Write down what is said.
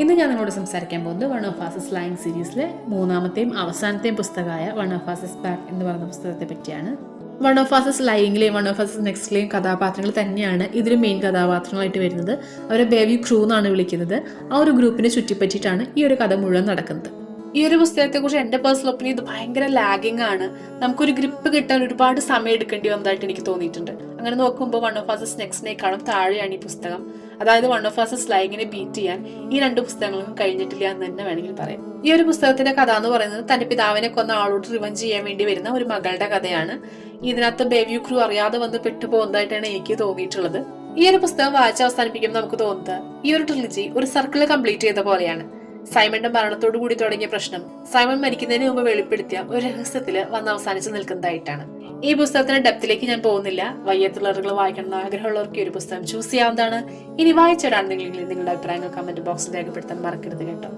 ഇന്ന് ഞാൻ നിങ്ങളോട് സംസാരിക്കാൻ പോകുന്നത് വൺ ഓഫ് ആസസ് ലൈങ് സീരീസിലെ മൂന്നാമത്തെയും അവസാനത്തെയും പുസ്തകമായ one of us is back എന്ന് പറയുന്ന പുസ്തകത്തെ പറ്റിയാണ്. വൺ ഓഫ് ആസസ് ലൈങ്ങിലെയും വൺ ഓഫ് ആസസ് നെക്സ്റ്റിലെയും കഥാപാത്രങ്ങൾ തന്നെയാണ് ഇതിൽ മെയിൻ കഥാപാത്രങ്ങളായിട്ട് വരുന്നത്. അവരെ ബേബി ക്രൂ എന്നാണ് വിളിക്കുന്നത്. ആ ഒരു ഗ്രൂപ്പിനെ ചുറ്റിപ്പറ്റിയിട്ടാണ് ഈ ഒരു കഥ മുഴുവൻ നടക്കുന്നത്. ഈ ഒരു പുസ്തകത്തെ കുറിച്ച് എന്റെ പേഴ്സണൽ ഒപ്പീനിയൻ ഇത് ഭയങ്കര ലാഗിങ് ആണ്. നമുക്കൊരു ഗ്രിപ്പ് കിട്ടാൻ ഒരുപാട് സമയം എടുക്കേണ്ടി വന്നതായിട്ട് എനിക്ക് തോന്നിയിട്ടുണ്ട്. അങ്ങനെ നോക്കുമ്പോൾ വൺ ഓഫ് ആസസ് നെക്സ്റ്റിനേക്കാളും താഴെയാണ് ഈ പുസ്തകം. അതായത് വൺ ഓഫ് ആസസ് ലൈങ്ങിനെ ബീറ്റ് ചെയ്യാൻ ഈ രണ്ട് പുസ്തകങ്ങളും കഴിഞ്ഞിട്ടില്ല എന്ന് തന്നെ വേണമെങ്കിൽ പറയാം. ഈ ഒരു പുസ്തകത്തിന്റെ കഥ എന്ന് പറയുന്നത് തന്റെ പിതാവിനെ കൊന്ന ആളോട് റിവഞ്ച് ചെയ്യാൻ വേണ്ടി വരുന്ന ഒരു മകളുടെ കഥയാണ്. ഇതിനകത്ത് ബേബി ക്രൂ അറിയാതെ വന്ന് പെട്ടുപോകുന്നതായിട്ടാണ് എനിക്ക് തോന്നിയിട്ടുള്ളത്. ഈ ഒരു പുസ്തകം വായിച്ച് അവസാനിപ്പിക്കുമ്പോൾ നമുക്ക് തോന്നുന്നത് ഈ ഒരു ട്രിലജി ഒരു സർക്കിൾ കംപ്ലീറ്റ് ചെയ്ത പോലെയാണ്. സൈമന്റെ മരണത്തോടു കൂടി തുടങ്ങിയ പ്രശ്നം സൈമൺ മരിക്കുന്നതിന് മുമ്പ് വെളിപ്പെടുത്തിയ ഒരു രഹസ്യത്തിൽ വന്ന് അവസാനിച്ചു നിൽക്കുന്നതായിട്ടാണ്. ഈ പുസ്തകത്തിന്റെ ഡെപ്തിലേക്ക് ഞാൻ പോകുന്നില്ല. വയ്യത്തുള്ളവർ വായിക്കണം ആഗ്രഹമുള്ളവർക്ക് ഒരു പുസ്തകം ചൂസ് ചെയ്യാവുന്നതാണ്. ഇനി വായിച്ചിടാണ് നിങ്ങൾ നിങ്ങളുടെ അഭിപ്രായങ്ങൾ കമന്റ് ബോക്സിൽ രേഖപ്പെടുത്താൻ മറക്കരുത് കേട്ടോ.